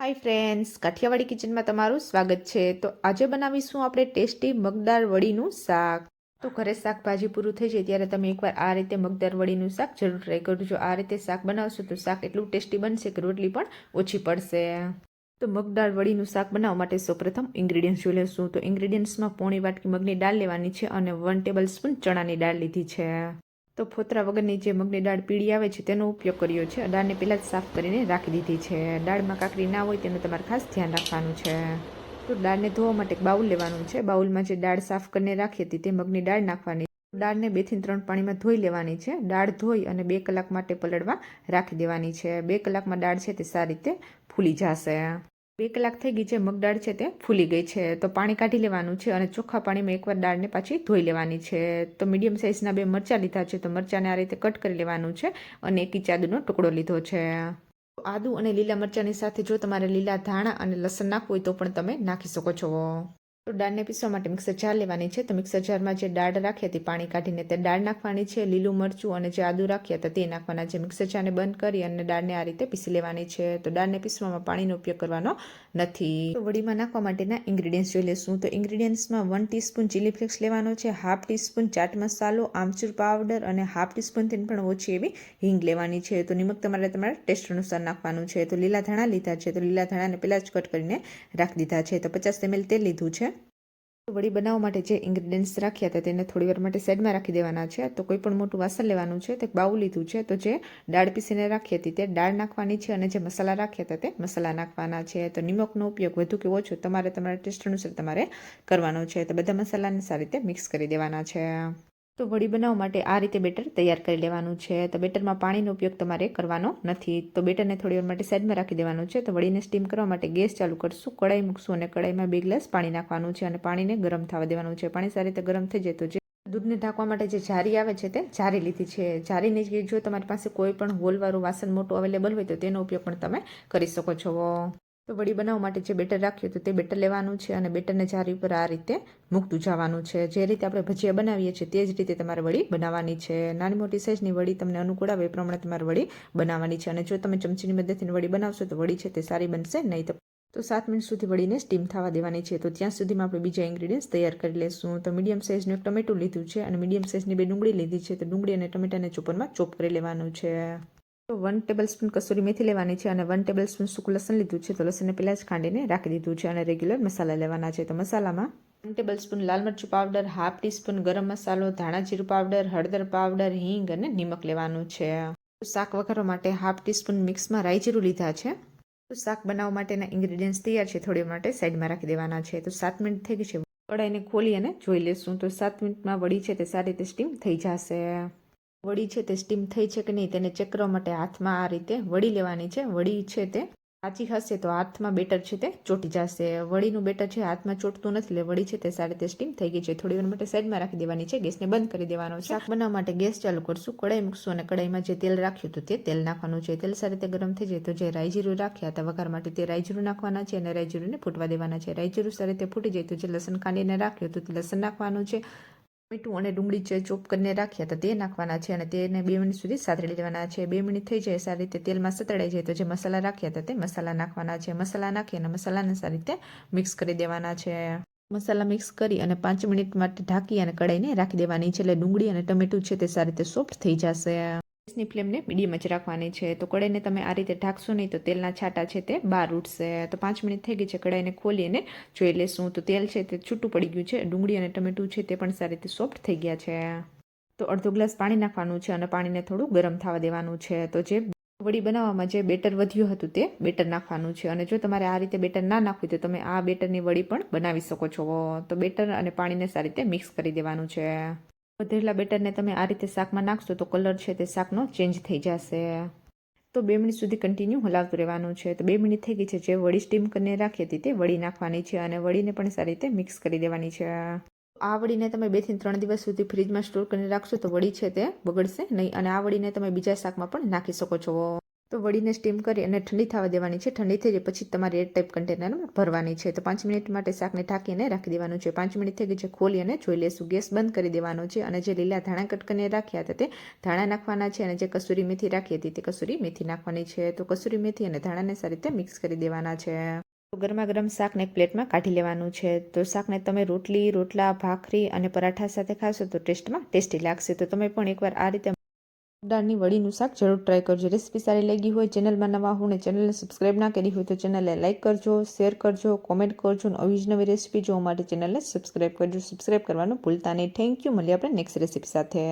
Hi friends Kathiawadi કિચનમાં તમારું સ્વાગત છે. તો આજે બનાવીશું આપણે ટેસ્ટી મગદાળ વડીનું શાક. તો ઘરે શાકભાજી પૂરું થઈ જાય ત્યારે તમે એકવાર આ રીતે મગદાળ વડીનું શાક જરૂર ટ્રાય કરજો. આ રીતે શાક બનાવશો તો શાક એટલું ટેસ્ટી બનશે કે રોટલી પણ ઓછી પડશે. તો મગદાળ વડીનું શાક બનાવવા માટે સૌપ્રથમ ઇન્ગ્રીડિયન્ટ્સ જોઈ લેશું તો ઇન્ગ્રીડિયન્ટ્સમાં પોણી વાટકી મગની દાળ લેવાની છે અને વન ટેબલ સ્પૂન ચણાની દાળ લીધી છે. તો ફોતરા વગરની જે મગની દાળ પીળી આવે છે, તેનો ઉપયોગ કર્યો છે. દાળને પહેલાં જ સાફ કરીને રાખી દીધી છે. દાળમાં કાકડી ના હોય તેનું તમારે ખાસ ધ્યાન રાખવાનું છે. તો દાળને ધોવા માટે એક બાઉલ લેવાનું છે. બાઉલમાં જે દાળ સાફ કરીને રાખી હતી, તે મગની દાળ નાખવાની દાળને બેથી ત્રણ પાણીમાં ધોઈ લેવાની છે. દાળ ધોઈ અને બે કલાક માટે પલળવા રાખી દેવાની છે. બે કલાકમાં દાળ છે તે સારી રીતે ફૂલી જશે. બે કલાક થઈ ગઈ છે મગ દાળ છે તે ફૂલી ગઈ છે. તો પાણી કાઢી લેવાનું છે અને ચોખ્ખા પાણીમાં એકવાર દાળને પાછી ધોઈ લેવાની છે. તો મીડિયમ સાઇઝના બે મરચાં લીધા છે, તો મરચાંને આ રીતે કટ કરી લેવાનું છે અને એક ઇંચ ટુકડો લીધો છે. આદુ અને લીલા મરચાંની સાથે જો તમારે લીલા ધાણા અને લસણ નાખવું હોય તો પણ તમે નાખી શકો છો. તો દાળને પીસવા માટે મિક્સર જાર લેવાની છે. તો મિક્સર જારમાં જે દાળ રાખી હતી પાણી કાઢીને તે દાળ નાખવાની છે. લીલું મરચું અને જે આદુ રાખ્યા હતા તે નાખવાના છે. મિક્સર જારને બંધ કરી અને દાળને આ રીતે પીસી લેવાની છે. તો દાળને પીસવામાં પાણીનો ઉપયોગ કરવાનો નથી. તો વડીમાં નાખવા માટેના ઇન્ગ્રીડિયન્ટ્સ જોઈ લેશું તો ઇન્ગ્રીડિયન્ટ્સમાં વન ટીસ્પૂન ચીલી ફ્લેક્સ લેવાનો છે. Half teaspoon chaat masala amchur powder અને હાફ ટીસ્પૂનથી પણ ઓછી એવી હિંગ લેવાની છે. તો નિમક તમારે તમારા ટેસ્ટ અનુસાર નાખવાનું છે. તો લીલા ધાણા લીધા છે. તો લીલા ધાણાને પહેલાં જ કટ કરીને રાખી દીધા છે. તો પચાસ એમએલ તેલ લીધું છે. વડી બનાવવા માટે જે ઇન્ગ્રીડિયન્ટ્સ રાખ્યા હતા તેને થોડી વાર માટે સાઈડમાં રાખી દેવાના છે. તો કોઈ પણ મોટું વાસણ લેવાનું છે, તે બાઉ લીધું છે. તો જે દાળ પીસીને રાખી હતી તે દાળ નાખવાની છે અને જે મસાલા રાખ્યા હતા તે મસાલા નાખવાના છે. તો નિમકનો ઉપયોગ વધુ કે ઓછો તમારે તમારા ટેસ્ટ અનુસાર તમારે કરવાનો છે. તો બધા મસાલાને સારી રીતે મિક્સ કરી દેવાના છે. તો વડી બનાવવા માટે આ રીતે બેટર તૈયાર કરી લેવાનું છે. તો બેટરમાં પાણીનો ઉપયોગ તમારે કરવાનો નથી. તો બેટરને થોડી વાર માટે સાઈડમાં રાખી દેવાનું છે. તો વડીને સ્ટીમ કરવા માટે ગેસ ચાલુ કરશું. કડાઈ મૂકશું અને કડાઈમાં બે ગ્લાસ પાણી નાખવાનું છે અને પાણીને ગરમ થવા દેવાનું છે. પાણી સારી રીતે ગરમ થઈ જાય તો જે દૂધને ઢાંકવા માટે જે જારી આવે છે તે જારી લીધી છે. જારીની જગ્યાએ જો તમારી પાસે કોઈ પણ હોલવાળું વાસણ મોટું અવેલેબલ હોય તો તેનો ઉપયોગ પણ તમે કરી શકો છો. તો વડી બનાવવા માટે જે બેટર રાખ્યું તો તે બેટર લેવાનું છે અને બેટરને જારી ઉપર આ રીતે મૂકતું જવાનું છે. જે રીતે આપણે ભજીયા બનાવીએ છીએ તે જ રીતે તમારે વડી બનાવવાની છે. નાની મોટી સાઇઝની વડી તમને અનુકૂળ આવે એ પ્રમાણે તમારે વડી બનાવવાની છે. અને જો તમે ચમચીની મદદથી વળી બનાવશો તો વડી છે તે સારી બનશે નહીં તો તો સાત મિનિટ સુધી વળીને સ્ટીમ થવા દેવાની છે. તો ત્યાં સુધીમાં આપણે બીજા ઇન્ગ્રીડિયન્ટ્સ તૈયાર કરી લઈશું તો મીડિયમ સાઇઝનું એક ટમેટું લીધું છે અને મીડિયમ સાઇઝની બે ડુંગળી લીધી છે. તો ડુંગળી અને ટમેટાને ચોપરમાં ચોપ કરી લેવાનું છે. તો વન ટેબલ સ્પૂન કસૂરી મેથી લેવાની છે અને વન ટેબલ સ્પૂન સૂકું લસણ લીધું છે. તો લસણને પહેલાં જ ખાંડીને રાખી દીધું છે અને રેગ્યુલર મસાલા લેવાના છે. તો મસાલામાં વન ટેબલ સ્પૂન લાલ મરચું પાવડર હાફ ટીસ્પૂન ગરમ મસાલો, ધાણા જીરું પાવડર હળદર પાવડર હિંગ અને નિમક લેવાનું છે. શાક વઘારવા માટે હાફ ટીસ્પૂન મિક્સમાં રાઈ જીરું લીધા છે. તો શાક બનાવવા માટેના ઇન્ગ્રીડિયન્ટ્સ તૈયાર છે. થોડી માટે સાઈડમાં રાખી દેવાના છે. તો સાત મિનિટ થઈ ગઈ છે. કડાઈને ખોલી અને જોઈ લેશું. તો સાત મિનિટમાં વળી છે તે સારી રીતે સ્ટીમ થઈ જશે. વડી છે તે સ્ટીમ થઈ છે કે નહીં તેને ચેક કરવા માટે હાથમાં આ રીતે વડી લેવાની છે. વડી છે તે કાચી હશે તો હાથમાં બેટર છે તે ચોટી જશે. વળીનું બેટર છે હાથમાં ચોટતું નથી એટલે વળી છે તે સારી રીતે સ્ટીમ થઈ ગઈ છે. થોડી વાર માટે સાઈડમાં રાખી દેવાની છે. ગેસને બંધ કરી દેવાનો છે. શાક બનાવવા માટે ગેસ ચાલુ કરશું. કડાઈ મૂકશું અને કડાઈમાં જે તેલ રાખ્યું હતું તે તેલ નાખવાનું છે. તેલ સારી રીતે ગરમ થઈ જાય તો જે રાઈ જીરું રાખ્યા હતા વઘાર માટે તે રાઈ જીરું નાખવાના છે અને રાઈ જીરુંને ફૂટવા દેવાના છે. રાઈ જીરું સારી રીતે ફૂટી જાય તો જે લસણ ખાંડીને રાખ્યું હતું તે લસણ નાખવાનું છે. મીઠું અને ડુંગળી જે ચોપ કરીને રાખ્યા હતા તે નાખવાના છે અને તેને બે મિનિટ સુધી સાતળી લેવાના છે. બે મિનિટ થઈ જાય સારી રીતે તેલમાં સતળાઈ જાય તો જે મસાલા રાખ્યા હતા તે મસાલા નાખવાના છે. મસાલા નાખી અને મસાલાને સારી રીતે મિક્સ કરી દેવાના છે. મસાલા મિક્સ કરી અને પાંચ મિનિટ માટે ઢાંકી અને કડાઈને રાખી દેવાની છે એટલે ડુંગળી અને ટમેટું છે તે સારી રીતે સોફ્ટ થઈ જશે. ગેસની ફ્લેમને મીડિયમ જ રાખવાની છે. તો કડાઈને તમે આ રીતે ઢાંકશો નહીં તો તેલના છાંટા છે તે બહાર ઉઠશે તો પાંચ મિનિટ થઈ ગઈ છે કડાઈને ખોલીને જોઈ લેશું. તો તેલ છે તે છૂટું પડી ગયું છે. ડુંગળી અને ટમેટું છે તે પણ સારી રીતે સોફ્ટ થઈ ગયા છે. તો અડધો ગ્લાસ પાણી નાખવાનું છે અને પાણીને થોડું ગરમ થવા દેવાનું છે. તો જે વડી બનાવવામાં જે બેટર વધ્યું હતું તે બેટર નાખવાનું છે. અને જો તમારે આ રીતે બેટર ના નાખવું તો તમે આ બેટરની વડી પણ બનાવી શકો છો. તો બેટર અને પાણીને સારી રીતે મિક્સ કરી દેવાનું છે. વધેલા બેટરને તમે આ રીતે શાકમાં નાખશો તો કલર છે તે શાકનો ચેન્જ થઈ જશે. તો બે મિનિટ સુધી કન્ટિન્યુ હલાવતું રહેવાનું છે. તો બે મિનિટ થઈ ગઈ છે. જે વડી સ્ટીમ કરીને રાખી હતી તે વડી નાખવાની છે અને વડીને પણ સારી રીતે મિક્સ કરી દેવાની છે. આ વડીને તમે બેથી ત્રણ દિવસ સુધી ફ્રીજમાં સ્ટોર કરીને રાખશો તો વડી છે તે બગડશે નહીં અને આ વડીને તમે બીજા શાકમાં પણ નાખી શકો છો. તો વડીને સ્ટીમ કરી અને ઠંડી થવા દેવાની છે. ઠંડી થઈ જાય પછી તમારે એર ટાઈપ કન્ટેનરમાં ભરવાની છે. તો પાંચ મિનિટ માટે શાકને ઢાંકીને રાખી દેવાનું છે. પાંચ મિનિટ થઈ ગઈ છે ખોલી અને જોઈ લેશું. ગેસ બંધ કરી દેવાનો છે અને જે લીલા ધાણા કટકને રાખ્યા હતા તે ધાણા નાખવાના છે અને જે કસૂરી મેથી રાખી હતી તે કસૂરી મેથી નાખવાની છે. તો કસૂરી મેથી અને ધાણાને સારી રીતે મિક્સ કરી દેવાના છે. તો ગરમા ગરમ શાકને એક પ્લેટમાં કાઢી લેવાનું છે. તો શાકને તમે રોટલી, રોટલા, ભાખરી અને પરાઠા સાથે ખાશો તો ટેસ્ટમાં ટેસ્ટી લાગશે. તો તમે પણ એકવાર આ રીતે દાળની વડીનું શાક જરૂર ટ્રાય કરજો. રેસીપી સારી લાગી હોય ચેનલમાં નવા હું ને ચેનલને સબસ્ક્રાઈબ ના કરી હોય તો ચેનલને લાઇક કરજો શેર કરજો કોમેન્ટ કરજો અને આવી જ નવી રેસીપી જોવા માટે ચેનલને સબસ્ક્રાઇબ કરજો. સબસ્ક્રાઇબ કરવાનું ભૂલતા નહીં. થેન્ક યુ મળીએ આપણે નેક્સ્ટ રેસીપી સાથે.